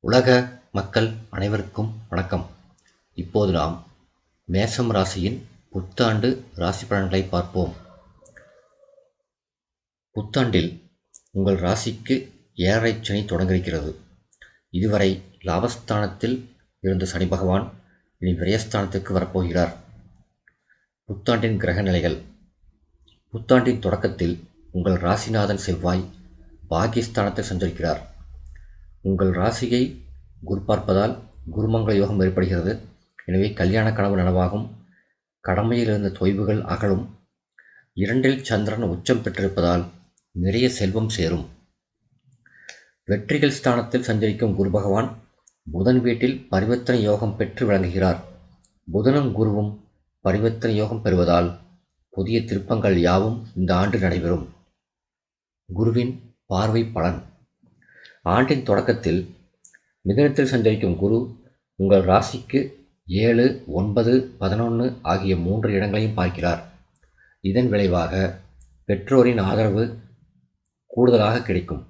உலக மக்கள் அனைவருக்கும் வணக்கம். இப்போது நாம் மேசம் ராசியின் புத்தாண்டு ராசி பலன்களை பார்ப்போம். புத்தாண்டில் உங்கள் ராசிக்கு ஏழரை சனி தொடங்கியிருக்கிறது. இதுவரை லாபஸ்தானத்தில் இருந்த சனி பகவான் இனி விரயஸ்தானத்துக்கு வரப்போகிறார். புத்தாண்டின் கிரக நிலைகள். புத்தாண்டின் தொடக்கத்தில் உங்கள் ராசிநாதன் செவ்வாய் பாகிஸ்தானத்தில் சஞ்சரிக்கிறார். உங்கள் ராசியை குரு பார்ப்பதால் குருமங்கள யோகம் ஏற்படுகிறது. எனவே கல்யாண கனவு நனவாகும். கடமையில் இருந்த தொய்வுகள் அகலும். இரண்டில் சந்திரன் உச்சம் பெற்றிருப்பதால் நிறைய செல்வம் சேரும். வெற்றிகள் ஸ்தானத்தில் சஞ்சரிக்கும் குரு பகவான் புதன் வீட்டில் பரிவர்த்தனை யோகம் பெற்று விளங்குகிறார். புதனும் குருவும் பரிவர்த்தனை யோகம் பெறுவதால் புதிய திருப்பங்கள் யாவும் இந்த ஆண்டு நடைபெறும். குருவின் பார்வை பலன். ஆண்டின் தொடக்கத்தில் மிதனத்தில் சஞ்சரிக்கும் குரு உங்கள் ராசிக்கு ஏழு ஒன்பது பதினொன்று ஆகிய மூன்று இடங்களையும் பார்க்கிறார். இதன் விளைவாக பெற்றோரின் ஆதரவு கூடுதலாக கிடைக்கும்.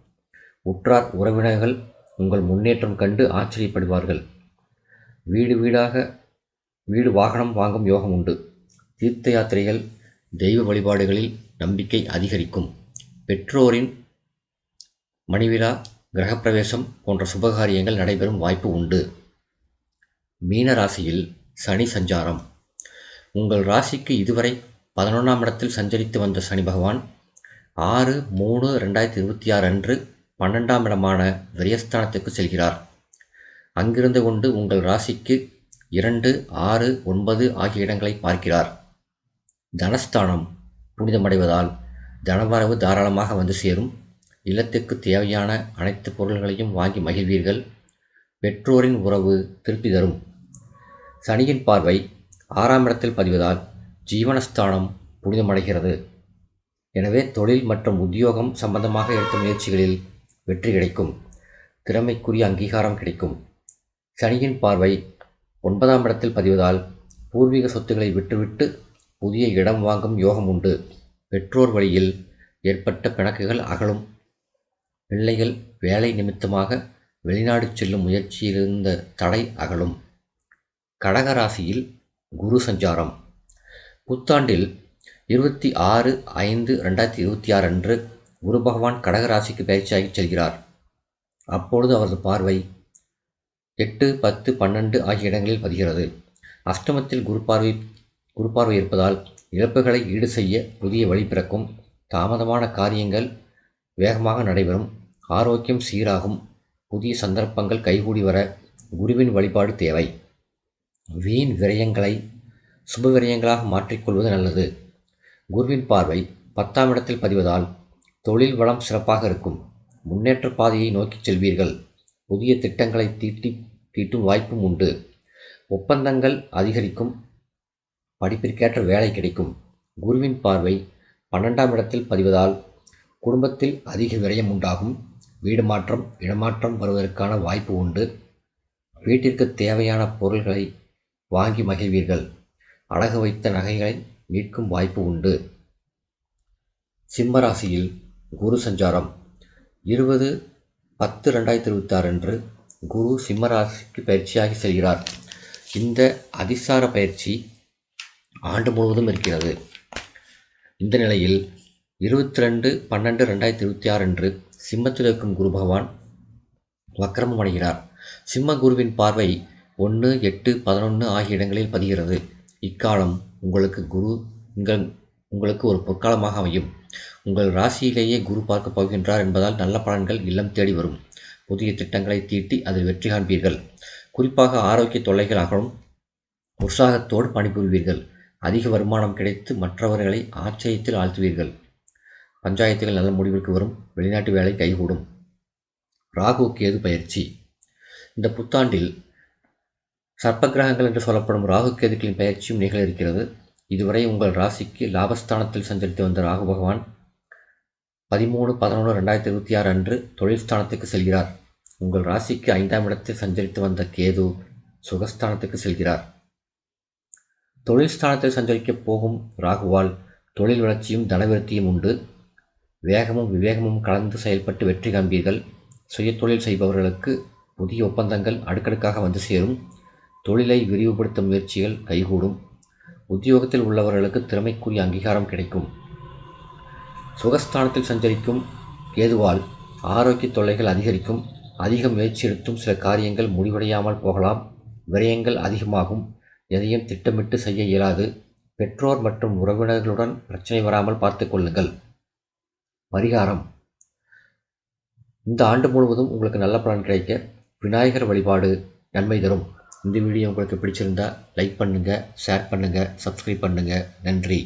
உற்றார் உறவினர்கள் உங்கள் முன்னேற்றம் கண்டு ஆச்சரியப்படுவார்கள். வீடு வீடாக வீடு வாகனம் வாங்கும் யோகம் உண்டு. தீர்த்த யாத்திரைகள் தெய்வ வழிபாடுகளில் நம்பிக்கை அதிகரிக்கும். பெற்றோரின் மணிவிழா கிரகப்பிரவேசம் போன்ற சுபகாரியங்கள் நடைபெறும் வாய்ப்பு உண்டு. மீன ராசியில் சனி சஞ்சாரம். உங்கள் ராசிக்கு இதுவரை பதினொன்றாம் இடத்தில் சஞ்சரித்து வந்த சனி பகவான் ஆறு மூணு ரெண்டாயிரத்தி இருபத்தி ஆறு அன்று பன்னெண்டாம் இடமான விரயஸ்தானத்துக்கு செல்கிறார். அங்கிருந்து கொண்டு உங்கள் ராசிக்கு இரண்டு ஆறு ஒன்பது ஆகிய இடங்களை பார்க்கிறார். தனஸ்தானம் புனிதமடைவதால் தனவரவு தாராளமாக வந்து சேரும். இல்லத்துக்கு தேவையான அனைத்து பொருள்களையும் வாங்கி மகிழ்வீர்கள். பெற்றோரின் உறவு திருப்பி தரும். சனியின் பார்வை ஆறாம் இடத்தில் பதிவதால் ஜீவனஸ்தானம் புனிதமடைகிறது. எனவே தொழில் மற்றும் உத்தியோகம் சம்பந்தமாக எடுத்த முயற்சிகளில் வெற்றி கிடைக்கும். திறமைக்குரிய அங்கீகாரம் கிடைக்கும். சனியின் பார்வை ஒன்பதாம் இடத்தில் பதிவதால் பூர்வீக சொத்துக்களை விட்டுவிட்டு புதிய இடம் வாங்கும் யோகம் உண்டு. பெற்றோர் வழியில் ஏற்பட்ட பிணக்குகள் அகலும். பிள்ளைகள் வேலை நிமித்தமாக வெளிநாடு செல்லும் முயற்சியிலிருந்த தடை அகலும். கடகராசியில் குரு சஞ்சாரம். புத்தாண்டில் இருபத்தி ஆறு ஐந்து ரெண்டாயிரத்தி இருபத்தி ஆறு அன்று குரு பகவான் கடகராசிக்கு பயிற்சியாகி செல்கிறார். அப்பொழுது அவரது பார்வை எட்டு பத்து பன்னெண்டு ஆகிய இடங்களில் பதிகிறது. அஷ்டமத்தில் குரு பார்வை குரு பார்வை இருப்பதால் இழப்புகளை ஈடு செய்ய புதிய வழி பிறக்கும். தாமதமான காரியங்கள் வேகமாக நடைபெறும். ஆரோக்கியம் சீராகும். புதிய சந்தர்ப்பங்கள் கைகூடி வர குருவின் வழிபாடு தேவை. வீண் விரயங்களை சுப விரயங்களாக மாற்றிக்கொள்வது நல்லது. குருவின் பார்வை பத்தாம் இடத்தில் பதிவதால் தொழில் வளம் சிறப்பாக இருக்கும். முன்னேற்ற பாதையை நோக்கிச் செல்வீர்கள். புதிய திட்டங்களை தீட்டி தீட்டும் வாய்ப்பும் உண்டு. ஒப்பந்தங்கள் அதிகரிக்கும். படிப்பிற்கேற்ற வேலை கிடைக்கும். குருவின் பார்வை பன்னெண்டாம் இடத்தில் பதிவதால் குடும்பத்தில் அதிக விரயம் உண்டாகும். வீடு மாற்றம் இடமாற்றம் வருவதற்கான வாய்ப்பு உண்டு. வீட்டிற்கு தேவையான பொருள்களை வாங்கி மகிழ்வீர்கள். அழகு வைத்த நகைகளை மீட்கும் வாய்ப்பு உண்டு. சிம்மராசியில் குரு சஞ்சாரம். இருபது பத்து ரெண்டாயிரத்தி இருபத்தி ஆறு அன்று குரு சிம்மராசிக்கு பயிற்சியாகி செல்கிறார். இந்த அதிசார பயிற்சி ஆண்டு முழுவதும் இருக்கிறது. இந்த நிலையில் இருபத்தி ரெண்டு பன்னெண்டு ரெண்டாயிரத்தி இருபத்தி ஆறு அன்று சிம்மத்தில் இருக்கும் குரு பகவான் வக்கரமம் அடைகிறார். சிம்ம குருவின் பார்வை ஒன்று எட்டு பதினொன்று ஆகிய இடங்களில் பதிகிறது. இக்காலம் உங்களுக்கு குரு உங்கள் உங்களுக்கு ஒரு பொற்காலமாக அமையும். உங்கள் ராசியிலேயே குரு பார்க்கப் போகின்றார் என்பதால் நல்ல பலன்கள் இல்லம் தேடி வரும். புதிய திட்டங்களை தீட்டி அதில் வெற்றி காண்பீர்கள். குறிப்பாக ஆரோக்கிய தொல்லைகள் அகலும் உற்சாகத்தோடு பணிபுரிவீர்கள். அதிக வருமானம் கிடைத்து மற்றவர்களை ஆச்சரியத்தில் ஆழ்த்துவீர்கள். பஞ்சாயத்துகள் நல்ல முடிவிற்கு வரும் வெளிநாட்டு வேலை கைகூடும். ராகு கேது பயிற்சி? இந்த புத்தாண்டில் சர்ப்ப கிரகங்கள் என்று சொல்லப்படும் ராகு கேதுக்களின் பயிற்சியும் நிகழ இருக்கிறது. இதுவரை உங்கள் ராசிக்கு லாபஸ்தானத்தில் சஞ்சரித்து வந்த ராகு பகவான் பதிமூணு பதினொன்று ரெண்டாயிரத்தி இருபத்தி ஆறு அன்று தொழில் ஸ்தானத்துக்கு செல்கிறார். உங்கள் ராசிக்கு ஐந்தாம் இடத்தில் சஞ்சரித்து வந்த கேது சுகஸ்தானத்துக்கு செல்கிறார். தொழில் ஸ்தானத்தில் சஞ்சரிக்கப் போகும் ராகுவால் தொழில் வளர்ச்சியும் தனவிருத்தியும் உண்டு. வேகமும் விவேகமும் கலந்து செயல்பட்டு வெற்றி காண்பீர்கள். சுயதொழில் செய்பவர்களுக்கு புதிய ஒப்பந்தங்கள் அடுக்கடுக்காக வந்து சேரும். தொழிலை விரிவுபடுத்தும் முயற்சிகள் கைகூடும். உத்தியோகத்தில் உள்ளவர்களுக்கு திறமைக்குரிய அங்கீகாரம் கிடைக்கும். சுகஸ்தானத்தில் சஞ்சரிக்கும் கேதுவால் ஆரோக்கிய தொல்லைகள் அதிகரிக்கும். அதிக முயற்சி எடுத்தும் சில காரியங்கள் முடிவடையாமல் போகலாம். விரயங்கள் அதிகமாகும். எதையும் திட்டமிட்டு செய்ய இயலாது. பெற்றோர் மற்றும் உறவினர்களுடன் பிரச்சனை வராமல் பார்த்து கொள்ளுங்கள். பரிகாரம். இந்த ஆண்டு முழுவதும் உங்களுக்கு நல்ல பலன் கிடைக்க விநாயகர் வழிபாடு நன்மை தரும். இந்த வீடியோ உங்களுக்கு பிடிச்சிருந்தா லைக் பண்ணுங்கள் ஷேர் பண்ணுங்கள் சப்ஸ்கிரைப் பண்ணுங்கள் நன்றி.